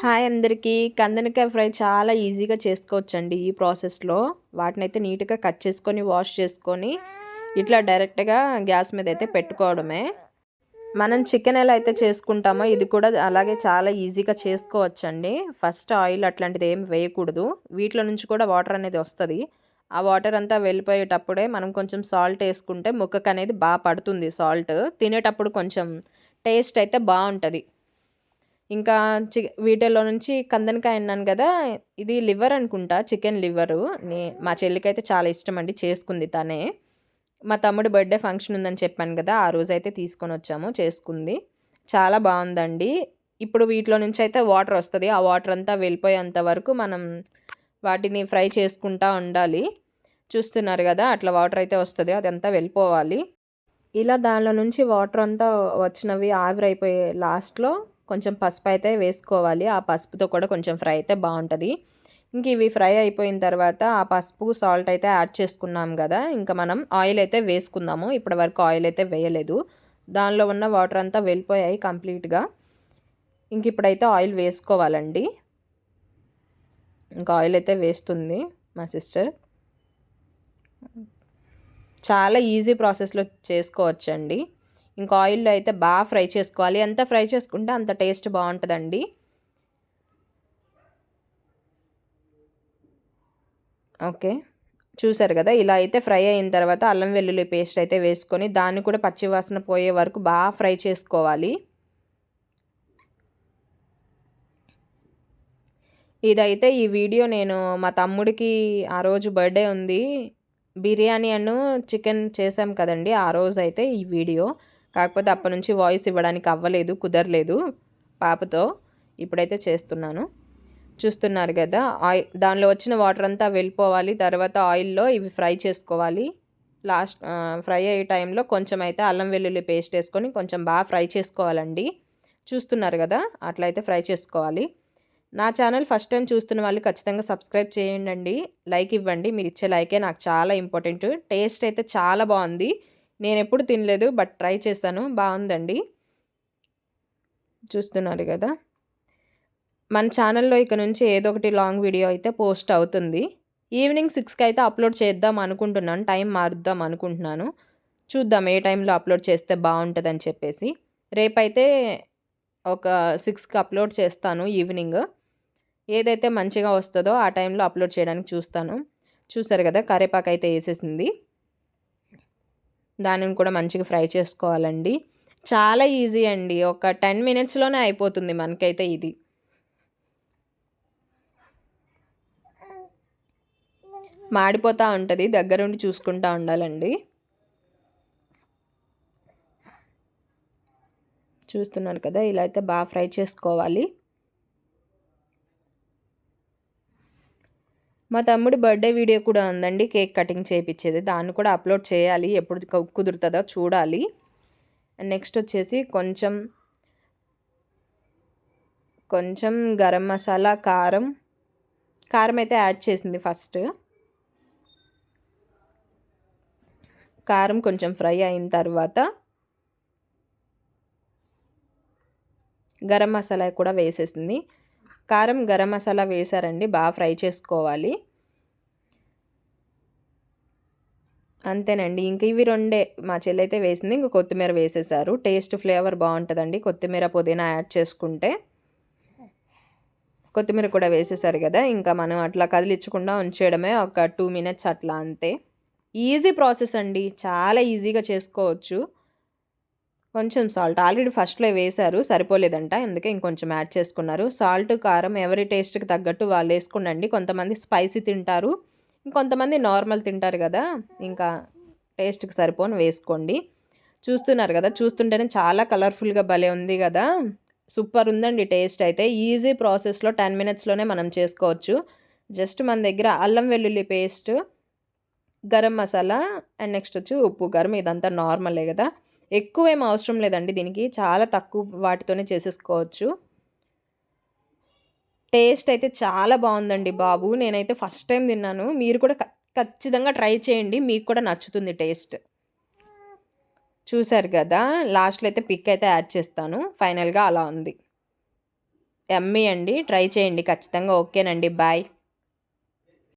Hi అందరికీ. కందనకాయ fry చాలా ఈజీగా చేసుకోవచ్చండి ఈ ప్రాసెస్లో. వాటినైతే నీట్గా కట్ చేసుకొని వాష్ చేసుకొని ఇట్లా డైరెక్ట్గా గ్యాస్ మీద అయితే పెట్టుకోవడమే. మనం చికెన్ ఎలా అయితే చేసుకుంటామో ఇది కూడా అలాగే చాలా ఈజీగా చేసుకోవచ్చండి. ఫస్ట్ ఆయిల్ అట్లాంటిది ఏం వేయకూడదు. వీటిలో నుంచి కూడా వాటర్ అనేది వస్తుంది. ఆ వాటర్ అంతా వెళ్ళిపోయేటప్పుడే మనం కొంచెం సాల్ట్ వేసుకుంటే ముక్కకు అనేది బాగా పడుతుంది సాల్ట్. తినేటప్పుడు కొంచెం టేస్ట్ అయితే బాగుంటుంది. ఇంకా చి వీటిల్లో నుంచి కందనకాయ అన్నాను కదా ఇది లివర్ అనుకుంటా చికెన్ లివరు. నే మా చెల్లికైతే చాలా ఇష్టం అండి చేసుకుంది తనే. మా తమ్ముడి బర్త్డే ఫంక్షన్ ఉందని చెప్పాను కదా ఆ రోజు అయితే తీసుకొని వచ్చాము చేసుకుంది. చాలా బాగుందండి. ఇప్పుడు వీటిలో నుంచి అయితే వాటర్ వస్తుంది ఆ వాటర్ అంతా వెళ్ళిపోయేంత వరకు మనం వాటిని ఫ్రై చేసుకుంటా ఉండాలి. చూస్తున్నారు కదా అట్లా వాటర్ అయితే వస్తుంది అదంతా వెళ్ళిపోవాలి. ఇలా దానిలో నుంచి వాటర్ అంతా వచ్చినవి ఆవిరైపోయే లాస్ట్లో. కొంచెం పసుపు అయితే వేసుకోవాలి. ఆ పసుపుతో కూడా కొంచెం ఫ్రై అయితే బాగుంటుంది. ఇంక ఇవి ఫ్రై అయిపోయిన తర్వాత ఆ పసుపు సాల్ట్ అయితే యాడ్ చేసుకున్నాం కదా. ఇంకా మనం ఆయిల్ అయితే వేసుకుందాము. ఇప్పటి వరకు ఆయిల్ అయితే వేయలేదు. దానిలో ఉన్న వాటర్ అంతా వెళ్ళిపోయాయి కంప్లీట్గా. ఇంక ఇప్పుడైతే ఆయిల్ వేసుకోవాలండి. ఇంకా ఆయిల్ అయితే వేస్తుంది మా సిస్టర్. చాలా ఈజీ ప్రాసెస్లో చేసుకోవచ్చండి. ఇంకా ఆయిల్లో అయితే బాగా ఫ్రై చేసుకోవాలి. ఎంత ఫ్రై చేసుకుంటే అంత టేస్ట్ బాగుంటుందండి. ఓకే. చూసారు కదా ఇలా అయితే ఫ్రై అయిన తర్వాత అల్లం వెల్లుల్లి పేస్ట్ అయితే వేసుకొని దాన్ని కూడా పచ్చివాసన పోయే వరకు బాగా ఫ్రై చేసుకోవాలి. ఇదైతే ఈ వీడియో నేను మా తమ్ముడికి ఆ రోజు బర్త్డే ఉంది. బిర్యానీ అను చికెన్ చేసాం కదండి ఆ రోజు అయితే ఈ వీడియో. కాకపోతే అప్పటి నుంచి వాయిస్ ఇవ్వడానికి అవ్వలేదు కుదరలేదు. పాపతో ఇప్పుడైతే చేస్తున్నాను. చూస్తున్నారు కదా ఆయిల్ దానిలో వచ్చిన వాటర్ అంతా వెళ్ళిపోవాలి తర్వాత ఆయిల్లో ఇవి ఫ్రై చేసుకోవాలి. లాస్ట్ ఫ్రై అయ్యే టైంలో కొంచెం అయితే అల్లం వెల్లుల్లి పేస్ట్ వేసుకొని కొంచెం బాగా ఫ్రై చేసుకోవాలండి. చూస్తున్నారు కదా అట్లయితే ఫ్రై చేసుకోవాలి. నా ఛానల్ ఫస్ట్ టైం చూస్తున్న వాళ్ళు ఖచ్చితంగా సబ్స్క్రైబ్ చేయండి లైక్ ఇవ్వండి. మీరు ఇచ్చే లైకే నాకు చాలా ఇంపార్టెంట్ టేస్ట్ అయితే చాలా బాగుంది. నేను ఎప్పుడు తినలేదు బట్ ట్రై చేశాను. బాగుందండి చూస్తున్నారు కదా. మన ఛానల్లో ఇక నుంచి ఏదో ఒకటి లాంగ్ వీడియో అయితే పోస్ట్ అవుతుంది. ఈవినింగ్ సిక్స్కి అయితే అప్లోడ్ చేద్దాం అనుకుంటున్నాను. టైం మారుద్దాం అనుకుంటున్నాను. చూద్దాం ఏ టైంలో అప్లోడ్ చేస్తే బాగుంటుందని చెప్పేసి. రేపైతే ఒక సిక్స్కి అప్లోడ్ చేస్తాను ఈవినింగ్. ఏదైతే మంచిగా వస్తుందో ఆ టైంలో అప్లోడ్ చేయడానికి చూస్తాను. చూసారు కదా కరేపాకు అయితే వేసేసింది దానిని కూడా మంచిగా ఫ్రై చేసుకోవాలండి. చాలా ఈజీ అండి. ఒక టెన్ మినిట్స్లోనే అయిపోతుంది మనకైతే ఇది. మాడిపోతూ ఉంటుంది. దగ్గరుండి చూసుకుంటూ ఉండాలండి. చూస్తున్నారు కదా ఇలా అయితే బాగా ఫ్రై చేసుకోవాలి. మా తమ్ముడి బర్త్డే వీడియో కూడా ఉందండి కేక్ కటింగ్ చేయించేది దాన్ని కూడా అప్లోడ్ చేయాలి ఎప్పుడు కుదురుతుందో చూడాలి. నెక్స్ట్ వచ్చేసి కొంచెం కొంచెం గరం మసాలా కారం కారం అయితే యాడ్ చేసింది ఫస్ట్. కారం కొంచెం ఫ్రై అయిన తర్వాత గరం మసాలా కూడా వేసేసింది. కారం గరం మసాలా వేసారండి బాగా ఫ్రై చేసుకోవాలి. అంతేనండి ఇంక ఇవి రెండే. మా చెల్లి అయితే వేసింది ఇంక కొత్తిమీర వేసేసారు. టేస్ట్ ఫ్లేవర్ బాగుంటుందండి. కొత్తిమీర పుదీనా యాడ్ చేసుకుంటే. కొత్తిమీర కూడా వేసేసారు కదా ఇంకా మనం అట్లా కదిలించకుండా ఉంచేయడమే ఒక టూ మినిట్స్ అట్లా అంతే. ఈజీ ప్రాసెస్ అండి చాలా ఈజీగా చేసుకోవచ్చు. కొంచెం సాల్ట్. ఆల్రెడీ ఫస్ట్లో వేశారు సరిపోలేదంట. అందుకే ఇంకొంచెం యాడ్ చేసుకున్నారు. సాల్ట్ కారం ఎవరి టేస్ట్కి తగ్గట్టు వాళ్ళు వేసుకునండి కొంతమంది స్పైసీ తింటారు ఇంకొంతమంది నార్మల్ తింటారు కదా. ఇంకా టేస్ట్కి సరిపోని వేసుకోండి. చూస్తున్నారు కదా చూస్తుంటేనే చాలా కలర్ఫుల్గా భలే ఉంది కదా. సూపర్ ఉందండి టేస్ట్ అయితే. ఈజీ ప్రాసెస్లో టెన్ మినిట్స్లోనే మనం చేసుకోవచ్చు. జస్ట్ మన దగ్గర అల్లం వెల్లుల్లి paste garam masala and next వచ్చి ఉప్పు గరం ఇదంతా నార్మలే కదా. ఎక్కువ ఏం అవసరం లేదండి దీనికి. చాలా తక్కువ వాటితోనే చేసేసుకోవచ్చు. టేస్ట్ అయితే చాలా బాగుందండి బాబు. నేనైతే ఫస్ట్ టైం తిన్నాను. మీరు కూడా ఖచ్చితంగా ట్రై చేయండి. మీకు కూడా నచ్చుతుంది టేస్ట్. చూసారు కదా? లాస్ట్లో అయితే పిక్ అయితే యాడ్ చేస్తాను. ఫైనల్గా అలా ఉంది. ఎమ్మీ అండి. ట్రై చేయండి. ఖచ్చితంగా ఓకేనండి. బాయ్.